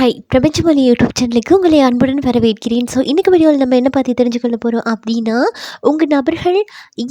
Hi பிரபஞ்சமொழி YouTube சேனலுக்கு உங்களை அன்புடன் வரவேற்கிறேன். ஸோ இன்றைக்கு வீடியோவில் நம்ம என்ன பற்றி தெரிஞ்சுக்கொள்ள போகிறோம் அப்படின்னா உங்கள் நபர்கள்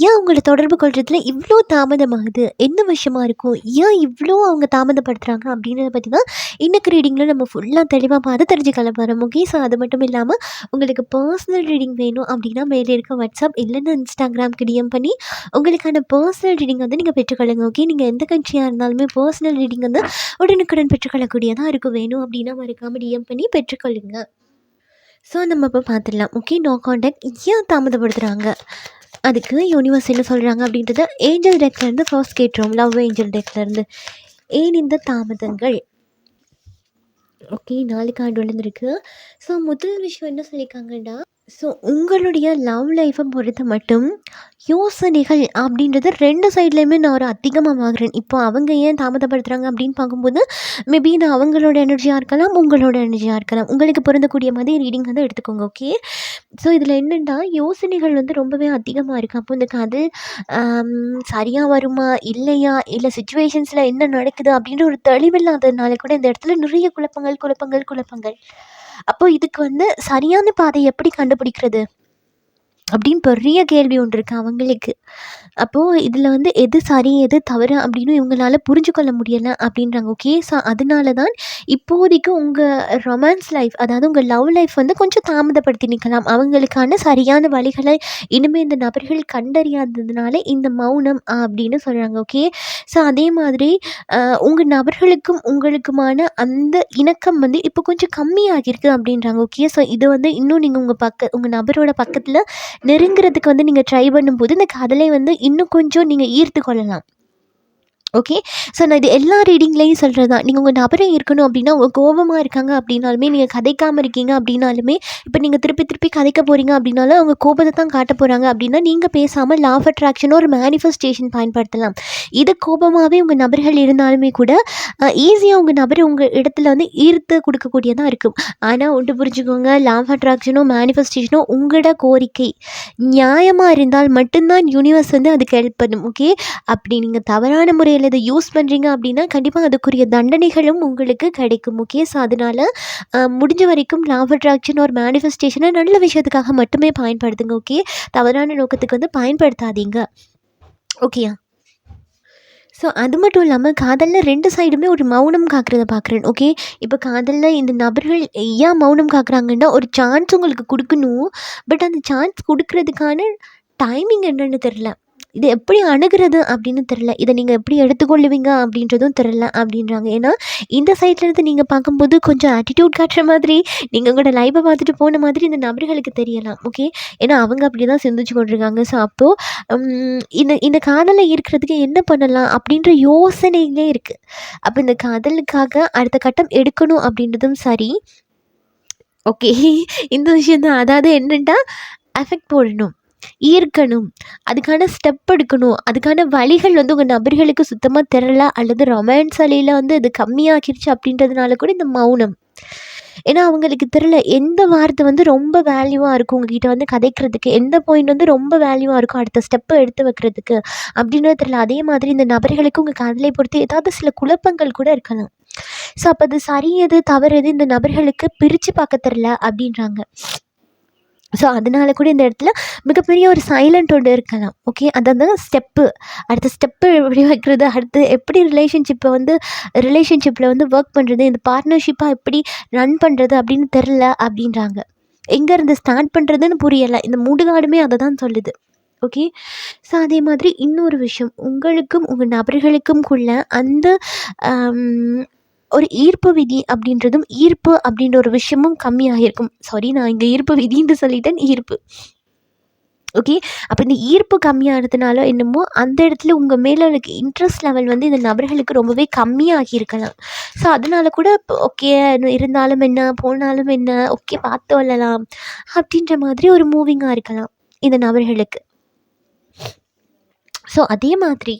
ஏன் உங்களை தொடர்பு கொள்றதுல இவ்வளோ தாமதமாகுது? என்ன விஷயமா இருக்கும்? ஏன் இவ்வளோ அவங்க தாமதப்படுத்துகிறாங்க அப்படின்றத பற்றி தான் இன்றைக்கு ரீடிங்கில் நம்ம ஃபுல்லாக தெளிவாக பார்த்து தெரிஞ்சுக்கொள்ள போகிறோம் ஓகே ஸோ அது மட்டும் இல்லாமல் உங்களுக்கு பர்சனல் ரீடிங் வேணும் அப்படின்னா மேலே இருக்க வாட்ஸ்அப் இல்லைன்னா இன்ஸ்டாகிராம்க்கு டிஎம் பண்ணி உங்களுக்கான பர்சனல் ரீடிங் வந்து நீங்கள் பெற்றுக்கொள்ளுங்க. ஓகே நீங்கள் எந்த கண்ட்ரியாக இருந்தாலுமே பர்சனல் ரீடிங் வந்து உடனுக்குடன் பெற்றுக்கொள்ளக்கூடியதாக இருக்கும் வேணும் அப்படின்னா மறக்காமல் டிஎம் பண்ணி பெற்றுக்கொள்ளுங்க. ஸோ நம்ம இப்போ பார்த்துடலாம் ஓகே நோ காண்டாக்ட் ஏன் தாமதப்படுத்துகிறாங்க அதுக்கு யூனிவர்ஸ் என்ன சொல்கிறாங்க அப்படின்றத ஏஞ்சல் டெக்லேருந்து ஃபர்ஸ்ட் கேட்டுருவோம். லவ் ஏஞ்சல் டெக்லேருந்து ஏன் இந்த தாமதங்கள்? ஓகே நாலு ஆண்டு வளர்ந்துருக்கு ஸோ முதல் விஷயம் என்ன சொல்லியிருக்காங்கன்னா ஸோ உங்களுடைய லவ் லைஃப்பை பொறுத்த மட்டும் யோசனைகள் அப்படின்றது ரெண்டு சைட்லேயுமே நான் ஒரு அதிகமாக வாங்குறேன் இப்போ அவங்க ஏன் தாமதப்படுத்துகிறாங்க அப்படின்னு பார்க்கும்போது மேபி நான் அவங்களோட எனர்ஜியாக இருக்கலாம் உங்களோட எனர்ஜியாக இருக்கலாம். உங்களுக்கு பொருந்தக்கூடிய மாதிரி ரீடிங் வந்து எடுத்துக்கோங்க ஓகே ஸோ இதில் என்னென்னா யோசனைகள் வந்து ரொம்பவே அதிகமாக இருக்குது அப்போ இந்த கதை சரியாக வருமா இல்லையா இல்லை சுச்சுவேஷன்ஸில் என்ன நடக்குது அப்படின்ற ஒரு தெளிவில்லாததுனால கூட இந்த இடத்துல நிறைய குழப்பங்கள் குழப்பங்கள் குழப்பங்கள். அப்போ இதுக்கு வந்து சரியான பாதை எப்படி கண்டுபிடிக்கிறது? அப்படின்னு பெரிய கேள்வி ஒன்று இருக்குது அவங்களுக்கு. அப்போது இதில் வந்து எது சரி எது தவறு அப்படின்னு இவங்களால புரிஞ்சு கொள்ள முடியலை அப்படின்றாங்க. ஓகே ஸோ அதனால தான் இப்போதைக்கு உங்கள் ரொமான்ஸ் லைஃப் அதாவது உங்கள் லவ் லைஃப் வந்து கொஞ்சம் தாமதப்படுத்தி நிற்கலாம். அவங்களுக்கான சரியான வழிகளை இனிமேல் இந்த நபர்கள் கண்டறியாததுனால இந்த மௌனம் அப்படின்னு சொல்கிறாங்க ஓகே ஸோ அதே மாதிரி உங்கள் நபர்களுக்கும் உங்களுக்குமான அந்த இணக்கம் வந்து இப்போ கொஞ்சம் கம்மியாகிருக்கு அப்படின்றாங்க. ஓகே ஸோ இது வந்து இன்னும் நீங்கள் உங்கள் பக்க உங்கள் நபரோட பக்கத்தில் நெருங்குறதுக்கு வந்து நீங்கள் ட்ரை பண்ணும்போது இந்த காதலை வந்து இன்னும் கொஞ்சம் நீங்கள் ஈர்த்து கொள்ளலாம் ஓகே ஸோ நான் இது எல்லா ரீடிங்லேயும் சொல்கிறது தான் நீங்கள் உங்கள் நபரை இருக்கணும் அப்படின்னா உங்கள் கோபமாக இருக்காங்க அப்படின்னாலுமே நீங்கள் கதைக்காமல் இருக்கீங்க அப்படின்னாலுமே இப்போ நீங்கள் திருப்பி திருப்பி கதைக்க போகிறீங்க அப்படின்னாலும் அவங்க கோபத்தை தான் காட்ட போகிறாங்க அப்படின்னா நீங்கள் பேசாமல் லா ஆஃப் அட்ராக்ஷன் ஒரு மேனிஃபெஸ்டேஷன் பயன்படுத்தலாம். இது கோபமாகவே உங்கள் நபர்கள் இருந்தாலுமே கூட ஈஸியாக உங்கள் நபர் உங்கள் இடத்துல வந்து ஈர்த்து கொடுக்கக்கூடியதாக இருக்கும். ஆனால் ஒன்று புரிஞ்சுக்கோங்க லா ஆஃப் அட்ராக்ஷனோ மேனிஃபெஸ்டேஷனோ உங்களோட கோரிக்கை. நியாயமாக இருந்தால் மட்டும்தான் யூனிவர்ஸ் வந்து அதுக்கு ஹெல்ப் பண்ணும். ஓகே அப்படி நீங்கள் தவறான முறையில் இதை யூஸ் பண்ணுறீங்க அப்படின்னா கண்டிப்பாக அதுக்குரிய தண்டனைகளும் உங்களுக்கு கிடைக்கும் ஓகே ஸோ அதனால் முடிஞ்ச வரைக்கும் லாவ் அட்ராக்ஷன் ஒரு மேனிஃபெஸ்டேஷனை நல்ல விஷயத்துக்காக மட்டுமே பயன்படுத்துங்க ஓகே தவறான நோக்கத்துக்கு வந்து பயன்படுத்தாதீங்க ஓகேயா ஸோ அது மட்டும் இல்லாமல் காதலில் ரெண்டு சைடுமே ஒரு மௌனம் காக்கிறத பார்க்குறேன் ஓகே இப்போ காதலில் இந்த நபர்கள் ஏன் மௌனம் காக்குறாங்கன்னா ஒரு சான்ஸ் உங்களுக்கு கொடுக்கணும் பட் அந்த சான்ஸ் கொடுக்கறதுக்கான டைமிங் என்னென்னு தெரில இது எப்படி அணுகிறது அப்படின்னு தெரில இதை நீங்கள் எப்படி எடுத்துக்கொள்ளுவீங்க அப்படின்றதும் தெரில அப்படின்றாங்க. ஏன்னா இந்த சைட்லேருந்து நீங்கள் பார்க்கும்போது கொஞ்சம் ஆட்டிடியூட் காட்டுற மாதிரி நீங்கள் உங்களோட லைவை பார்த்துட்டு போன மாதிரி இந்த நபர்களுக்கு தெரியலாம். ஓகே ஏன்னா அவங்க அப்படி தான் சிந்திச்சு கொண்டிருக்காங்க. ஸோ அப்போது இந்த இந்த காதலை இருக்கிறதுக்கு என்ன பண்ணலாம் அப்படின்ற யோசனையிலே இருக்குது அப்போ இந்த காதலுக்காக அடுத்த கட்டம் எடுக்கணும் அப்படின்றதும் சரி. ஓகே இந்த விஷயம் தான் அதாவது என்னென்னா அஃபெக்ட் போடணும். ஈர்க்கணும். அதுக்கான ஸ்டெப் எடுக்கணும். அதுக்கான வழிகள் வந்து உங்கள் நபர்களுக்கு சுத்தமாக தெரில அல்லது ரொமான்ஸ் அலையில் வந்து இது கம்மியாகிருச்சு அப்படின்றதுனால கூட இந்த மௌனம். ஏன்னா அவங்களுக்கு தெரில எந்த வார்த்தை வந்து ரொம்ப வேல்யூவாக இருக்கும். உங்ககிட்ட வந்து கதைக்கிறதுக்கு எந்த பாயிண்ட் வந்து ரொம்ப வேல்யூவாக இருக்கும் அடுத்த ஸ்டெப்பை எடுத்து வைக்கிறதுக்கு அப்படின்றது தெரில அதே மாதிரி இந்த நபர்களுக்கு உங்கள் காதலை பொறுத்து ஏதாவது சில குழப்பங்கள் கூட இருக்கலாம். ஸோ அப்போ அது சரியது தவறுது இந்த நபர்களுக்கு பிரித்து பார்க்க தெரில அப்படின்றாங்க. ஸோ அதனால கூட இந்த இடத்துல மிகப்பெரிய ஒரு சைலண்ட் ஒன்று இருக்கலாம். ஓகே அதாவது ஸ்டெப்பு அடுத்த ஸ்டெப்பு எப்படி வைக்கிறது? அடுத்து எப்படி ரிலேஷன்ஷிப்பை வந்து ரிலேஷன்ஷிப்பில் வந்து ஒர்க் பண்ணுறது இந்த பார்ட்னர்ஷிப்பாக எப்படி ரன் பண்ணுறது அப்படின்னு தெரில அப்படின்றாங்க. எங்கேருந்து ஸ்டார்ட் பண்ணுறதுன்னு புரியலை. இந்த முடுகாடுமே அதை தான் சொல்லுது. ஓகே ஸோ அதே மாதிரி இன்னொரு விஷயம். உங்களுக்கும் உங்கள் நபர்களுக்கும் குள்ள அந்த ஒரு ஈர்ப்பு விதி அப்படின்றதும் ஈர்ப்பு அப்படின்ற ஒரு விஷயமும் கம்மியாகிருக்கும் சாரி நான் இங்கே ஈர்ப்பு விதின்னு சொல்லிட்டேன் ஈர்ப்பு. ஓகே அப்போ இந்த ஈர்ப்பு கம்மியானதுனால என்னமோ அந்த இடத்துல உங்கள் மேலே இருக்க இன்ட்ரெஸ்ட் லெவல் வந்து இந்த நபர்களுக்கு ரொம்பவே கம்மியாகி இருக்கலாம் ஸோ அதனால கூட ஓகே இருந்தாலும் என்ன போனாலும் என்ன ஓகே பார்த்து வரலாம் அப்படின்ற மாதிரி ஒரு மூவிங்காக இருக்கலாம் இந்த நபர்களுக்கு. ஸோ அதே மாதிரி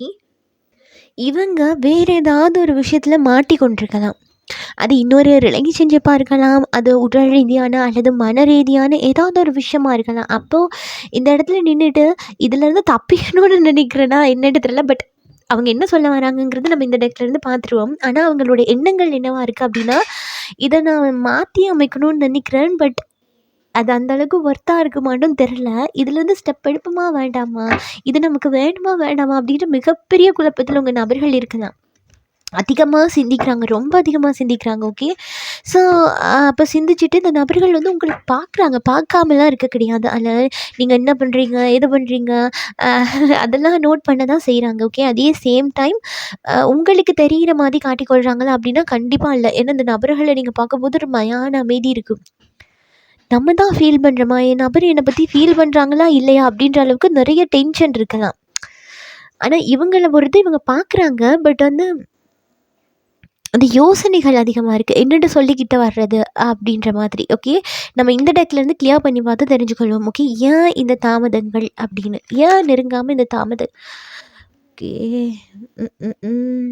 இவங்க வேறு ஏதாவது ஒரு விஷயத்தில் மாட்டிக்கொண்டிருக்கலாம். அது இன்னொரு ரிலேஷன்ஷிப்பாக இருக்கலாம் அது உடல் ரீதியான அல்லது மன ரீதியான ஏதாவது ஒரு விஷயமா இருக்கலாம். அப்போது இந்த இடத்துல நின்றுட்டு இதுலேருந்து தப்பிக்கணும்னு நினைக்கிறேன்னா என்னன்னு தெரியல பட் அவங்க என்ன சொல்ல வராங்கங்கிறது நம்ம இந்த டெக்லேருந்து பார்த்துருவோம். ஆனால் அவங்களோட எண்ணங்கள் என்னவாக இருக்குது அப்படின்னா இதை நான் மாற்றி அமைக்கணும்னு நினைக்கிறேன் பட் அது அந்த அளவுக்கு ஒர்த்தாக இருக்குமான்னும் தெரில இதுலேருந்து ஸ்டெப் எடுப்போமா வேண்டாமா? இது நமக்கு வேணுமா வேண்டாமா? அப்படின்ற மிகப்பெரிய குழப்பத்தில் உங்கள் நபர்கள் இருக்கலாம். அதிகமாக சிந்திக்கிறாங்க ரொம்ப அதிகமாக சிந்திக்கிறாங்க ஓகே ஸோ அப்போ சிந்திச்சுட்டு இந்த நபர்கள் வந்து உங்களுக்கு பார்க்குறாங்க பார்க்காமலாம் இருக்க கிடையாது. அதில் நீங்கள் என்ன பண்ணுறீங்க எது பண்ணுறீங்க அதெல்லாம் நோட் பண்ண தான் செய்கிறாங்க ஓகே அதே சேம் டைம் உங்களுக்கு தெரிகிற மாதிரி காட்டிக்கொள்கிறாங்களா அப்படின்னா கண்டிப்பாக இல்லை. ஏன்னா இந்த நபர்களை நீங்கள் பார்க்கும்போது ஒரு மயான அமைதி இருக்கும். நம்ம தான் ஃபீல் பண்ணுறோமா என் நபர் என்னை பற்றி ஃபீல் பண்ணுறாங்களா இல்லையா அப்படின்ற அளவுக்கு நிறைய டென்ஷன் இருக்கலாம். ஆனால் இவங்களை பொறுத்து இவங்க பார்க்குறாங்க பட் வந்து அந்த யோசனைகள் அதிகமாக இருக்குது என்னென்னு சொல்லிக்கிட்டு வர்றது அப்படின்ற மாதிரி ஓகே நம்ம இந்த டெக்லேருந்து கிளியர் பண்ணி பார்த்து தெரிஞ்சுக்கொள்வோம் ஓகே ஏன் இந்த தாமதங்கள் அப்படின்னு? ஏன் நெருங்காமல் இந்த தாமதம் ஓகே ம் ம், ம்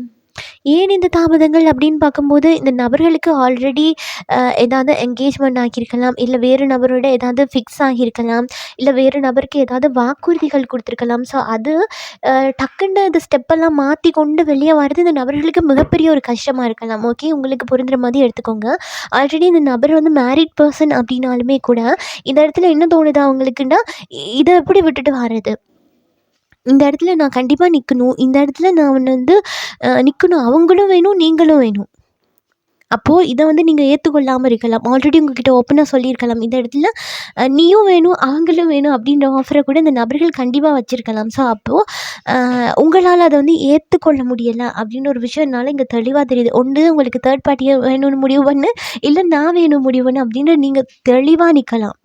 ஏன் இந்த தாமதங்கள் அப்படின்னு பார்க்கும்போது இந்த நபர்களுக்கு ஆல்ரெடி ஏதாவது என்கேஜ்மெண்ட் ஆகியிருக்கலாம். இல்லை வேறு நபரோட ஏதாவது ஃபிக்ஸ் ஆகியிருக்கலாம். இல்லை வேறு நபருக்கு ஏதாவது வாக்குறுதிகள் கொடுத்துருக்கலாம். ஸோ அது டக்குன்னு இந்த ஸ்டெப்பெல்லாம் மாற்றி கொண்டு வெளியே வர்றது இந்த நபர்களுக்கு மிகப்பெரிய ஒரு கஷ்டமாக இருக்கலாம். ஓகே உங்களுக்கு பொருந்துற மாதிரி எடுத்துக்கோங்க. ஆல்ரெடி இந்த நபர் வந்து மேரிட் பர்சன் அப்படின்னாலுமே கூட இந்த இடத்துல என்ன தோணுது அவங்களுக்குன்னா இதை எப்படி விட்டுட்டு வர்றது? இந்த இடத்துல நான் கண்டிப்பாக நிற்கணும் இந்த இடத்துல நான் வந்து நிற்கணும் அவங்களும் வேணும் நீங்களும் வேணும். அப்போது இதை வந்து நீங்கள் ஏற்றுக்கொள்ளாமல் இருக்கலாம். ஆல்ரெடி உங்ககிட்ட ஓப்பனாக சொல்லியிருக்கலாம். இந்த இடத்துல நீயும் வேணும் அவங்களும் வேணும் அப்படின்ற ஆஃபரை கூட இந்த நபர்கள் கண்டிப்பாக வச்சுருக்கலாம். ஸோ அப்போது உங்களால் அதை வந்து ஏற்றுக்கொள்ள முடியலை அப்படின்னு ஒரு விஷயம்னால இங்கே தெளிவாக தெரியுது. ஒன்று உங்களுக்கு தேர்ட் பார்ட்டியை வேணும்னு முடிவு பண்ணு. இல்லை நான் வேணும் முடிவு பண்ணு அப்படின்னு நீங்கள் தெளிவாக நிற்கலாம்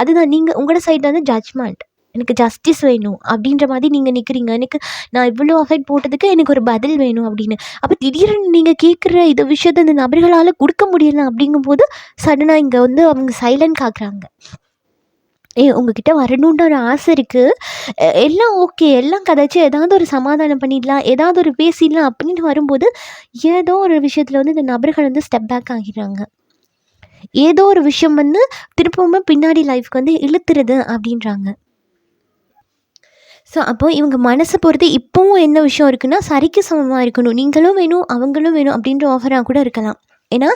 அதுதான். நீங்கள் உங்களோட சைடில் வந்து ஜட்ஜ்மெண்ட் எனக்கு ஜஸ்டிஸ் வேணும் அப்படின்ற மாதிரி நீங்கள் நிற்கிறீங்க எனக்கு நான் இவ்வளோ அஃபெக்ட் போட்டதுக்கு எனக்கு ஒரு பதில் வேணும் அப்படின்னு. அப்போ திடீர்னு நீங்கள் கேட்குற இந்த விஷயத்த இந்த நபர்களால் கொடுக்க முடியல அப்படிங்கும்போது சடனாக இங்கே வந்து அவங்க சைலண்ட் காக்குறாங்க. ஏ உங்ககிட்ட வரணுன்ற ஒரு ஆசை இருக்குது எல்லாம் ஓகே எல்லாம் கதைச்சு ஏதாவது ஒரு சமாதானம் பண்ணிடலாம் ஏதாவது ஒரு பேசிடலாம் அப்படின்னு வரும்போது ஏதோ ஒரு விஷயத்தில் வந்து இந்த நபர்கள் வந்து ஸ்டெப் பேக் ஆகிடுறாங்க. ஏதோ ஒரு விஷயம் வந்து திருப்பவும் பின்னாடி லைஃப்க்கு வந்து இழுத்துறது அப்படின்றாங்க. ஸோ அப்போ இவங்க மனசை பொறுத்து இப்போவும் என்ன விஷயம் இருக்குன்னா சரிக்கு சமமாக இருக்கணும். நீங்களும் வேணும் அவங்களும் வேணும் அப்படின்ற ஆஃபராக கூட இருக்கலாம். ஏன்னா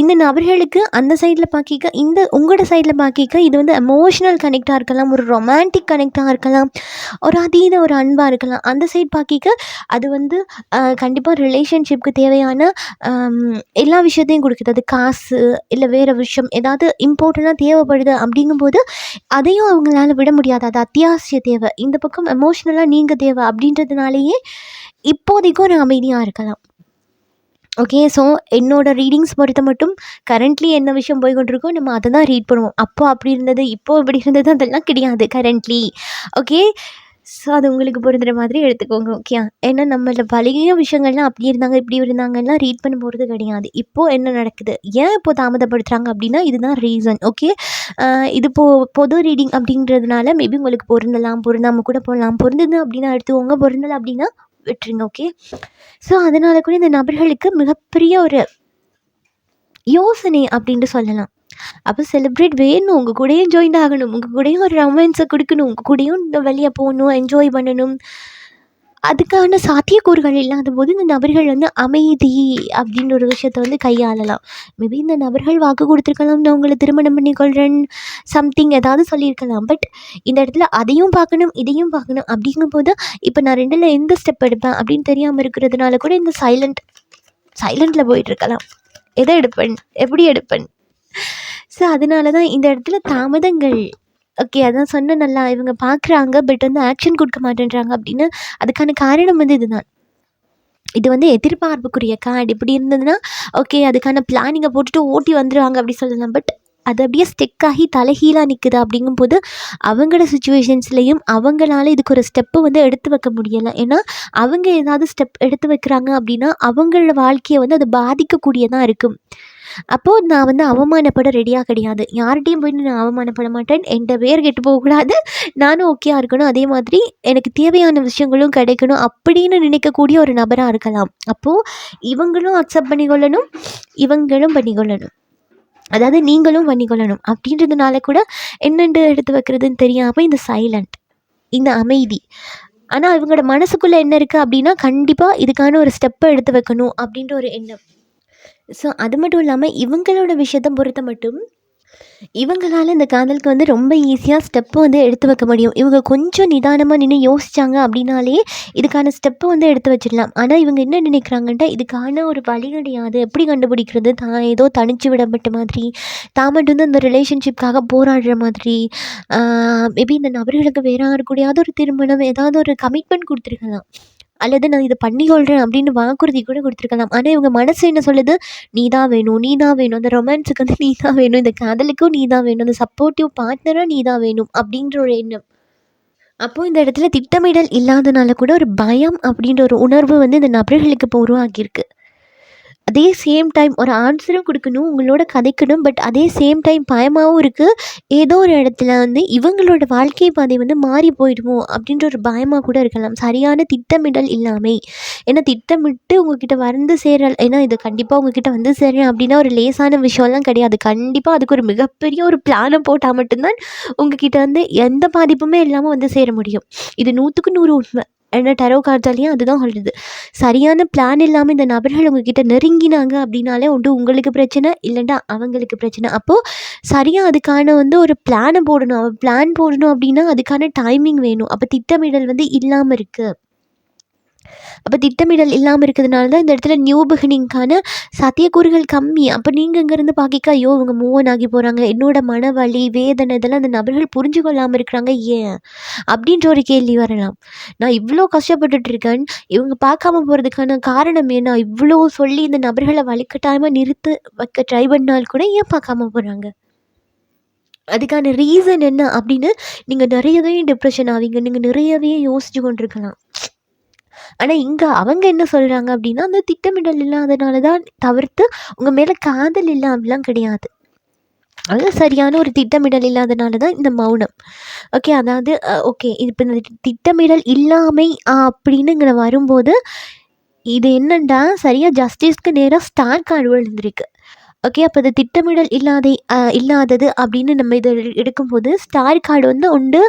இந்த நபர்களுக்கு அந்த சைடில் பார்க்கிக்க இந்த உங்களோட சைடில் பார்க்கிக்க இது வந்து எமோஷ்னல் கனெக்டாக இருக்கலாம் ஒரு ரொமான்டிக் கனெக்டாக இருக்கலாம் ஒரு அதீத ஒரு அன்பாக இருக்கலாம். அந்த சைட் பார்க்கிக்க அது வந்து கண்டிப்பாக ரிலேஷன்ஷிப்க்கு தேவையான எல்லா விஷயத்தையும் கொடுக்குது. அது காசு இல்லை வேறு விஷயம் ஏதாவது இம்பார்ட்டண்ட்டாக தேவைப்படுது அப்படிங்கும்போது அதையும் அவங்களால விட முடியாது. அது அத்தியாவசிய தேவை. இந்த பக்கம் எமோஷ்னலாக நீங்கள் தேவை அப்படின்றதுனாலேயே இப்போதைக்கும் ஒரு அமைதியாக இருக்கலாம். ஓகே ஸோ என்னோட ரீடிங்ஸ் பொறுத்த மட்டும் கரண்ட்லி என்ன விஷயம் போய் கொண்டிருக்கோ நம்ம அதை தான் ரீட் பண்ணுவோம். அப்போ அப்படி இருந்தது இப்போ இப்படி இருந்தது அதெல்லாம் கிடையாது கரண்ட்லி ஓகே ஸோ அது உங்களுக்கு பொருந்துற மாதிரி எடுத்துக்கோங்க ஓகே ஏன்னா நம்மள பழைய விஷயங்கள்லாம் அப்படி இருந்தாங்க இப்படி இருந்தாங்கலாம் ரீட் பண்ண போகிறது கிடையாது. இப்போது என்ன நடக்குது? ஏன் இப்போ தாமதப்படுத்துகிறாங்க அப்படின்னா இதுதான் ரீசன் ஓகே இது போ பொது ரீடிங் அப்படின்றதுனால மேபி உங்களுக்கு பொருந்தலாம் பொருந்தாமல் கூட போடலாம். பொருந்தது அப்படின்னா எடுத்துக்கோங்க பொருந்தலை அப்படின்னா விட்டுருங்க ஓகே ஸோ அதனால கூட இந்த நபர்களுக்கு மிகப்பெரிய ஒரு யோசனை அப்படின்ட்டு சொல்லலாம். அப்போ செலிப்ரேட் வேணும். உங்கள் கூடயும் ஜாயின் ஆகணும். உங்கள் கூடயும் ஒரு ரொமான்ஸை கொடுக்கணும். உங்கள் கூடயும் வெளியே போகணும் என்ஜாய் பண்ணணும். அதுக்கான சாத்தியக்கூறுகள் இல்லாத போது இந்த நபர்கள் வந்து அமைதி அப்படின்ற ஒரு விஷயத்த வந்து கையாளலாம். மேபி இந்த நபர்கள் வாக்கு கொடுத்துருக்கலாம் நான் உங்களை திருமணம் பண்ணிக்கொள்கிறேன் சம்திங் ஏதாவது சொல்லியிருக்கலாம். பட் இந்த இடத்துல அதையும் பார்க்கணும் இதையும் பார்க்கணும் அப்படிங்கும்போது இப்போ நான் ரெண்டில் எந்த ஸ்டெப் எடுப்பேன் அப்படின்னு தெரியாமல் இருக்கிறதுனால கூட இந்த சைலண்ட் சைலண்டில் போயிட்டுருக்கலாம். எதை எடுப்பேன்? எப்படி எடுப்பேன்? ஸோ அதனால தான் இந்த இடத்துல தாமதங்கள் ஓகே அதான் சொன்ன நல்லா இவங்க பார்க்குறாங்க பட் வந்து ஆக்ஷன் கொடுக்க மாட்டேன்றாங்க அப்படின்னு. அதுக்கான காரணம் வந்து இதுதான். இது வந்து எதிர்பார்ப்புக்குரிய கார்டு. இப்படி இருந்ததுன்னா ஓகே அதுக்கான பிளானிங்கை போட்டுட்டு ஓட்டி வந்துடுவாங்க அப்படி சொல்லலாம். பட் அது அப்படியே ஸ்டெக் ஆகி தலைகீழாக நிற்குது அப்படிங்கும்போது அவங்களோட சுச்சுவேஷன்ஸ்லேயும் அவங்களால இதுக்கு ஒரு ஸ்டெப்பு வந்து எடுத்து வைக்க முடியலை. ஏன்னா அவங்க ஏதாவது ஸ்டெப் எடுத்து வைக்கிறாங்க அப்படின்னா அவங்களோட வாழ்க்கையை வந்து அது பாதிக்கக்கூடியதாக இருக்கும். அப்போது நான் வந்து அவமானப்பட ரெடியாக கிடையாது. யார்கிட்டையும் போய் நான் அவமானப்பட மாட்டேன். என்கிட்ட பேர் கெட்டு போகக்கூடாது. நானும் ஓகேயா இருக்கணும். அதே மாதிரி எனக்கு தேவையான விஷயங்களும் கிடைக்கணும் அப்படின்னு நினைக்கக்கூடிய ஒரு நபராக இருக்கலாம். அப்போது இவங்களும் அக்செப்ட் பண்ணிக்கொள்ளணும். இவங்களும் பண்ணிக்கொள்ளணும். அதாவது நீங்களும் பண்ணிக்கொள்ளணும். அப்படின்றதுனால கூட என்னென்று எடுத்து வைக்கிறதுன்னு தெரியாமல் இந்த சைலண்ட் இந்த அமைதி. ஆனால் இவங்களோட மனசுக்குள்ளே என்ன இருக்குது அப்படின்னா கண்டிப்பாக இதுக்கான ஒரு ஸ்டெப்பை எடுத்து வைக்கணும் அப்படின்ற ஒரு எண்ணம். ஸோ அது மட்டும் இல்லாமல் இவங்களோட விஷயத்தை பொறுத்த மட்டும் இவங்களால இந்த காதலுக்கு வந்து ரொம்ப ஈஸியாக ஸ்டெப்பை வந்து எடுத்து வைக்க முடியும். இவங்க கொஞ்சம் நிதானமாக நின்று யோசித்தாங்க அப்படின்னாலே இதுக்கான ஸ்டெப்பை வந்து எடுத்து வச்சிடலாம். ஆனால் இவங்க என்ன நினைக்கிறாங்கன்ட்டா இதுக்கான ஒரு வழி கிடையாது. எப்படி கண்டுபிடிக்கிறது? தான் ஏதோ தனிச்சு விடப்பட்ட மாதிரி தான் மட்டும்தான் இந்த ரிலேஷன்ஷிப்காக போராடுற மாதிரி மேபி இந்த நபர்களுக்கு வேற யாருக்கூடியாவது ஒரு திருமணம் ஏதாவது ஒரு கமிட்மெண்ட் கொடுத்துருக்கலாம். அல்லது நான் இதை பண்ணிக்கொள்கிறேன் அப்படின்னு வாக்குறுதி கூட கொடுத்துருக்கலாம். ஆனால் இவங்க மனசு என்ன சொல்லுது? நீ தான் வேணும் நீ தான் வேணும். அந்த ரொமான்ஸுக்கு வந்து நீ தான் வேணும். இந்த காதலுக்கும் நீ தான் வேணும். அந்த சப்போர்ட்டிவ் பார்ட்னராக நீ தான் வேணும் அப்படின்ற ஒரு எண்ணம். அப்போது இந்த இடத்துல திட்டமிடல் இல்லாதனால கூட ஒரு பயம் அப்படின்ற ஒரு உணர்வு வந்து இந்த நபர்களுக்கு இப்போ உருவாகியிருக்கு. அதே சேம் டைம் ஒரு ஆன்சரும் கொடுக்கணும் உங்களோட கதைக்கணும் பட் அதே சேம் டைம் பயமாகவும் இருக்குது ஏதோ ஒரு இடத்துல வந்து இவங்களோட வாழ்க்கை பாதை வந்து மாறி போயிடுமோ அப்படின்ற ஒரு பயமாக கூட இருக்கலாம். சரியான திட்டமிடல் இல்லாமல் ஏன்னா திட்டமிட்டு உங்ககிட்ட வந்து சேர ஏன்னா இது கண்டிப்பாக உங்ககிட்ட வந்து சேரேன் அப்படின்னா ஒரு லேசான விஷயம்லாம் கிடையாது. கண்டிப்பாக அதுக்கு ஒரு மிகப்பெரிய ஒரு பிளானை போட்டால் மட்டும்தான் உங்ககிட்ட வந்து எந்த பாதிப்புமே இல்லாமல் வந்து சேர முடியும். இது நூற்றுக்கு நூறு உண்மை. ஏன்னா டெரோ கார்டாலையும் அதுதான் சொல்கிறது சரியான பிளான் இல்லாமல் இந்த நபர்கள் உங்ககிட்ட நெருங்கினாங்க அப்படின்னாலே உண்டு உங்களுக்கு பிரச்சனை இல்லைன்னா அவங்களுக்கு பிரச்சனை. அப்போது சரியாக அதுக்கான வந்து ஒரு பிளானை போடணும். பிளான் போடணும் அப்படின்னா அதுக்கான டைமிங் வேணும். அப்போ திட்டமிடல் வந்து இல்லாமல் இருக்குது அப்போ திட்டமிடல் இல்லாமல் இருக்கிறதுனால தான் இந்த இடத்துல நியூ பிகினிங்க்கான சாத்தியக்கூறுகள் கம்மி. அப்போ நீங்கள் இங்கேருந்து பார்க்க ஐயோ இவங்க மூவன் ஆகி போகிறாங்க என்னோட மன வலி வேதனை இதெல்லாம் அந்த நபர்கள் புரிஞ்சு கொள்ளாமல் இருக்கிறாங்க. ஏன்? அப்படின்ற ஒரு கேள்வி வரலாம். நான் இவ்வளோ கஷ்டப்பட்டுட்டு இருக்கேன். இவங்க பார்க்காம போகிறதுக்கான காரணம் ஏன்னா இவ்வளோ சொல்லி இந்த நபர்களை வலுக்கட்டாயமாக நிறுத்த வைக்க ட்ரை பண்ணால் கூட ஏன் பார்க்காம போகிறாங்க அதுக்கான ரீசன் என்ன? அப்படின்னு நீங்கள் நிறையவே டிப்ரெஷன் ஆவீங்க. நீங்கள் நிறையவே யோசிச்சு கொண்டிருக்கலாம். ஆனால் இங்கே அவங்க என்ன சொல்கிறாங்க அப்படின்னா அந்த திட்டமிடல் இல்லாதனால தான் தவிர்த்து உங்கள் மேலே காதல் இல்லை அப்படிலாம் கிடையாது. அது சரியான ஒரு திட்டமிடல் இல்லாதனால தான் இந்த மௌனம். ஓகே அதாவது ஓகே இப்போ இந்த திட்டமிடல் இல்லாமை அப்படின்னுங்கிற வரும்போது இது என்னண்டா சரியாக ஜஸ்டிஸ்க்கு நேராக ஸ்டார் கார்டு விழுந்திருக்கு ஓகே அப்போ இது திட்டமிடல் இல்லாத இல்லாதது அப்படின்னு நம்ம இதை எடுக்கும்போது ஸ்டார் கார்டு வந்து உண்டு.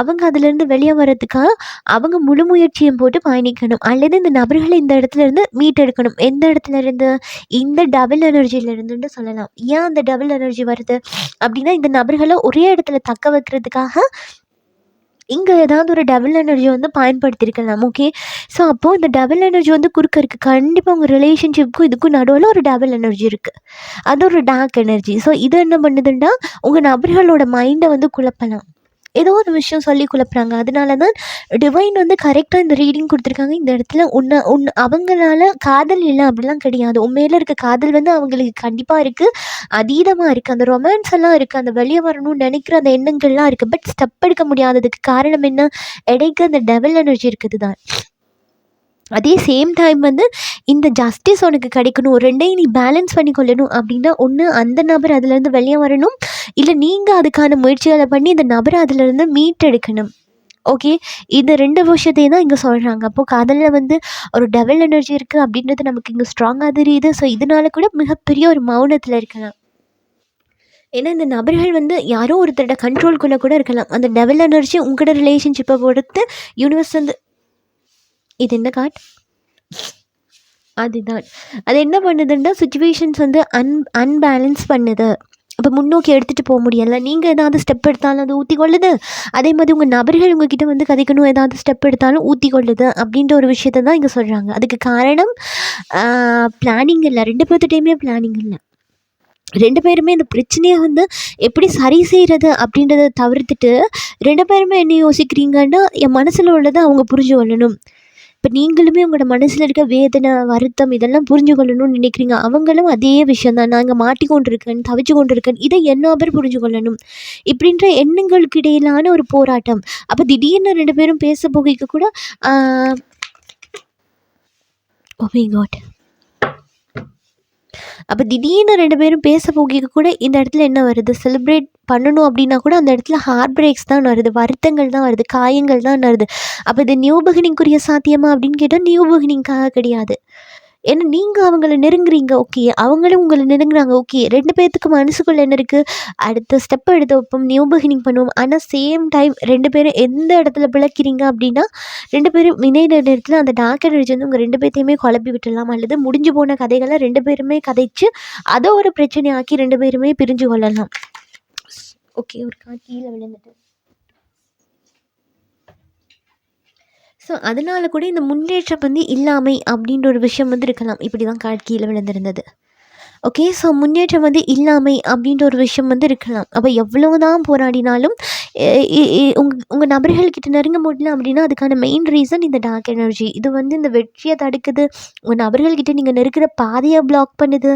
அவங்க அதுலேருந்து வெளியே வர்றதுக்காக அவங்க முழு முயற்சியும் போட்டு பயணிக்கணும். அல்லது இந்த நபர்களை இந்த இடத்துலேருந்து மீட்டெடுக்கணும். எந்த இடத்துல இருந்து? இந்த டபுள் எனர்ஜியிலிருந்துன்னு சொல்லலாம். ஏன் அந்த டபுள் எனர்ஜி வருது? அப்படின்னா இந்த நபர்களை ஒரே இடத்துல தக்க வைக்கிறதுக்காக இங்கே ஏதாவது ஒரு டபுள் எனர்ஜி வந்து பயன்படுத்தியிருக்கலாம் ஓகே ஸோ அப்போது இந்த டபுள் எனர்ஜி வந்து குறுக்க இருக்குது கண்டிப்பாக உங்கள் ரிலேஷன்ஷிப்க்கும் இதுக்கும் நடுவில் ஒரு டபுள் எனர்ஜி இருக்குது அது ஒரு டார்க் எனர்ஜி ஸோ இது என்ன பண்ணுதுன்னா உங்கள் நபர்களோட மைண்டை வந்து குழப்பலாம். ஏதோ ஒரு விஷயம் சொல்லி குழப்புறாங்க. அதனால தான் டிவைன் வந்து கரெக்டாக இந்த ரீடிங் கொடுத்துருக்காங்க. இந்த இடத்துல உன்னை உன் அவங்களால காதல் இல்லை அப்படிலாம் கிடையாது. உண்மையில இருக்க காதல் வந்து அவங்களுக்கு கண்டிப்பாக இருக்குது அதீதமாக இருக்குது அந்த ரொமான்ஸ் எல்லாம் இருக்குது அந்த வெளியே வரணும்னு நினைக்கிற அந்த எண்ணங்கள்லாம் இருக்குது பட் ஸ்டெப் எடுக்க முடியாததுக்கு காரணம் என்ன? இடைக்கு அந்த டெவல் எனர்ஜி இருக்குது தான் அதே சேம் டைம் வந்து இந்த ஜஸ்டிஸ் உனக்கு கிடைக்கணும் ரெண்டையும் நீ பேலன்ஸ் பண்ணி கொள்ளணும் அப்படின்னா ஒன்று அந்த நபர் அதுலேருந்து வெளியே வரணும் இல்லை நீங்கள் அதுக்கான முயற்சிகளை பண்ணி இந்த நபரை அதுலேருந்து மீட்டெடுக்கணும். ஓகே இந்த ரெண்டு விஷயத்தையும் தான் இங்கே சொல்கிறாங்க அப்போது காதலில் வந்து ஒரு டெவல் எனர்ஜி இருக்குது அப்படின்றது நமக்கு இங்கே ஸ்ட்ராங்காக தெரியுது. ஸோ இதனால கூட மிகப்பெரிய ஒரு மௌனத்தில் இருக்கலாம். ஏன்னா இந்த நபர்கள் வந்து யாரோ ஒருத்தரோட கண்ட்ரோல்குள்ளே கூட இருக்கலாம். அந்த டெவல் எனர்ஜி உங்களோட ரிலேஷன்ஷிப்பை பொறுத்து யூனிவர்ஸ் வந்து இது என்ன கார்ட் அதுதான். அது என்ன பண்ணுதுன்னா சுச்சுவேஷன்ஸ் வந்து அன் அன்பேலன்ஸ் பண்ணுது. அப்போ முன்னோக்கி எடுத்துகிட்டு போக முடியல. நீங்கள் ஏதாவது ஸ்டெப் எடுத்தாலும் அது ஊற்றி கொள்ளுது அதே மாதிரி உங்கள் நபர்கள் உங்ககிட்ட வந்து கதைக்கணும். ஏதாவது ஸ்டெப் எடுத்தாலும் ஊற்றி கொள்ளுது அப்படின்ற ஒரு விஷயத்த தான் இங்கே சொல்கிறாங்க அதுக்கு காரணம் பிளானிங் இல்லை. ரெண்டு பேர்த்துட்டையுமே பிளானிங் இல்லை. ரெண்டு பேருமே இந்த பிரச்சனையை வந்து எப்படி சரி செய்கிறது அப்படின்றத தவிர்த்துட்டு ரெண்டு பேருமே என்ன யோசிக்கிறீங்கன்னா என் மனசில் உள்ளதை அவங்க புரிஞ்சு கொள்ளணும் இப்போ நீங்களுமே உங்களோட மனசில் இருக்க வேதனை வருத்தம் இதெல்லாம் புரிஞ்சு கொள்ளணும்னு நினைக்கிறீங்க. அவங்களும் அதே விஷயம் தான். நாங்கள் மாட்டிக்கொண்டு இருக்கேன் தவிச்சு கொண்டு இருக்கேன் இதை என்ன பேர் புரிஞ்சு கொள்ளணும் இப்படின்ற எண்ணங்களுக்கு இடையிலான ஒரு போராட்டம். அப்போ திடீர்னு ரெண்டு பேரும் பேச போகிக்க கூட ஓ காட் அப்போ திடீர்னு ரெண்டு பேரும் பேச போகிக்க கூட இந்த இடத்துல என்ன வருது? செலிப்ரேட் பண்ணணும் அப்படின்னா கூட அந்த இடத்துல ஹார்ட் பிரேக்ஸ் தான் வருது வருத்தங்கள் தான் வருது காயங்கள் தான் வருது. அப்போ இது நியூ பிகினிங்குரிய சாத்தியமா அப்படின்னு கேட்டால் நியூ பிகினிங்காக கிடையாது. ஏன்னா நீங்கள் அவங்கள நெருங்குறீங்க ஓகே அவங்களும் உங்களை நெருங்குறாங்க ஓகே ரெண்டு பேர்த்துக்கு மனசுக்குள்ளே என்ன இருக்குது அடுத்த ஸ்டெப் எடுத்து வைப்போம் நியூ பிகினிங் பண்ணுவோம். ஆனால் சேம் டைம் ரெண்டு பேரும் எந்த இடத்துல பிழைக்கிறீங்க அப்படின்னா ரெண்டு பேரும் இணைய நேரத்தில் அந்த டார்க் எனர்ஜி வந்து உங்கள் ரெண்டு பேர்த்தையுமே குழப்பி விட்டுடலாம். அல்லது முடிஞ்சு போன கதைகளை ரெண்டு பேருமே கதைச்சு அதை ஒரு பிரச்சனையாக்கி ரெண்டு பேருமே பிரிஞ்சு கொள்ளலாம். ஓகே ஒரு கா கீழே விழுந்துட்டு. ஸோ அதனால கூட இந்த முன்னேற்றம் வந்து இல்லாமை அப்படின்ற ஒரு விஷயம் வந்து இருக்கலாம். இப்படி தான் கார்டு கீழே விழுந்திருந்தது. ஓகே ஸோ முன்னேற்றம் வந்து இல்லாமை அப்படின்ற ஒரு விஷயம் வந்து இருக்கலாம். அப்போ எவ்வளோ தான் போராடினாலும் உங்கள் உங்கள் நபர்கள்கிட்ட நெருங்க முடியல அப்படின்னா அதுக்கான மெயின் ரீசன் இந்த டார்க் எனர்ஜி இது வந்து இந்த வெற்றியை தடுக்குது. உங்கள் நபர்கள்கிட்ட நீங்கள் நெருக்கிற பாதையை பிளாக் பண்ணுது.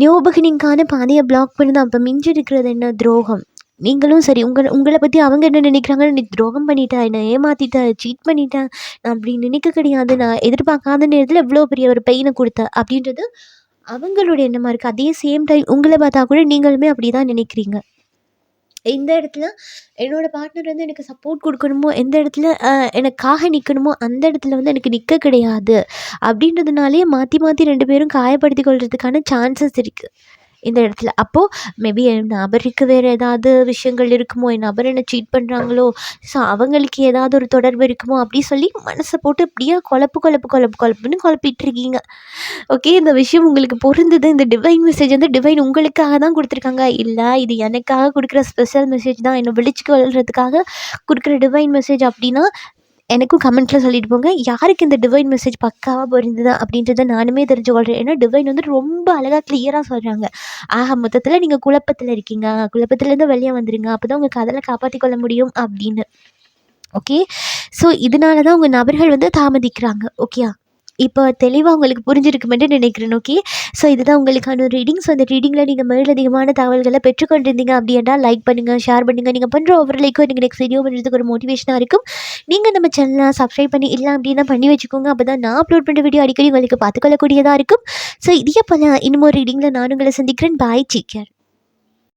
நியூ பிகினிங்கான பாதையை பிளாக் பண்ணுது அப்போ மிஞ்சி இருக்கிறது என்ன? துரோகம். நீங்களும் சரி உங்களை உங்களை பற்றி அவங்க என்ன நினைக்கிறாங்கன்னு நீ துரோகம் பண்ணிட்டா என்னை ஏமாற்றிட்டா சீட் பண்ணிட்டா நான் அப்படி நினைக்க கிடையாது. நான் எதிர்பார்க்காத நேரத்தில் எவ்வளோ பெரிய ஒரு பெயினை கொடுத்தேன் அப்படின்றது அவங்களுடைய எண்ணமாக இருக்குது அதே சேம் டைம் உங்களை பார்த்தா கூட நீங்களுமே அப்படி தான் நினைக்கிறீங்க. எந்த இடத்துல என்னோடய பார்ட்னர் வந்து எனக்கு சப்போர்ட் கொடுக்கணுமோ எந்த இடத்துல எனக்காக நிற்கணுமோ அந்த இடத்துல வந்து எனக்கு நிற்க கிடையாது. அப்படின்றதுனாலே மாற்றி மாற்றி ரெண்டு பேரும் காயப்படுத்தி கொள்றதுக்கான சான்சஸ் இருக்குது இந்த இடத்துல. அப்போது மேபி என் நபருக்கு வேறு ஏதாவது விஷயங்கள் இருக்குமோ என் நபர் என்ன சீட் பண்ணுறாங்களோ ஸோ அவங்களுக்கு ஏதாவது ஒரு தொடர்பு இருக்குமோ அப்படி சொல்லி மனசை போட்டு இப்படியே குழப்பு குழப்பு குழப்பு குழப்புன்னு குழப்பிட்டுருக்கீங்க. ஓகே இந்த விஷயம் உங்களுக்கு பொருந்தது. இந்த டிவைன் மெசேஜ் வந்து டிவைன் உங்களுக்காக தான் கொடுத்துருக்காங்க. இல்லை இது எனக்காக கொடுக்குற ஸ்பெஷல் மெசேஜ் தான். என்னை விழிச்சு கொள்றதுக்காக கொடுக்குற டிவைன் மெசேஜ் அப்படின்னா எனக்கும் கமெண்ட்டில் சொல்லிட்டு போங்க. யாருக்கு இந்த டிவைன் மெசேஜ் பக்காவாக புரிந்தது அப்படின்றத நானுமே தெரிஞ்சு கொள்கிறேன் ஏன்னா டிவைன் வந்து ரொம்ப அழகாக கிளியராக சொல்கிறாங்க ஆக மொத்தத்தில் நீங்கள் குழப்பத்தில் இருக்கீங்க. குழப்பத்துலேருந்து வெளியே வந்துடுங்க அப்போ தான் உங்கள் கதலை காப்பாற்றி கொள்ள முடியும் அப்படின்னு. ஓகே ஸோ இதனால தான் உங்கள் நபர்கள் வந்து தாமதிக்கிறாங்க. ஓகேயா இப்போ தெளிவாக உங்களுக்கு புரிஞ்சிருக்குமென்று நினைக்கிறேன் ஓகே ஸோ இதுதான் உங்களுக்கான ஒரு ரீடிங் ஸோ அந்த ரீடிங்கில் நீங்கள் மேலதிகமான தகவல்களை பெற்றுக்கொண்டிருந்தீங்க அப்படின்னா லைக் பண்ணுங்கள் ஷேர் பண்ணுங்கள் நீங்கள் பண்ணுற ஒவ்வொரு லைக்கும் எனக்கு நெக்ஸ்ட் வீடியோ பண்ணுறதுக்கு ஒரு மோட்டிவேஷனாக இருக்கும். நீங்கள் நம்ம சேனலை சப்ஸ்கிரைப் பண்ணி இல்லை அப்படின்னா பண்ணி வச்சுக்கோங்க. அப்போ தான் நான் அப்லோட் பண்ணுற வீடியோ அடிக்கடி உங்களுக்கு பார்த்துக்கொள்ளக்கூடியதாக இருக்கும். ஸோ இதே போல் இன்னமும் ரீடிங்கில் நான் உங்களை சந்திக்கிறேன். பாய் சீக்கிரம்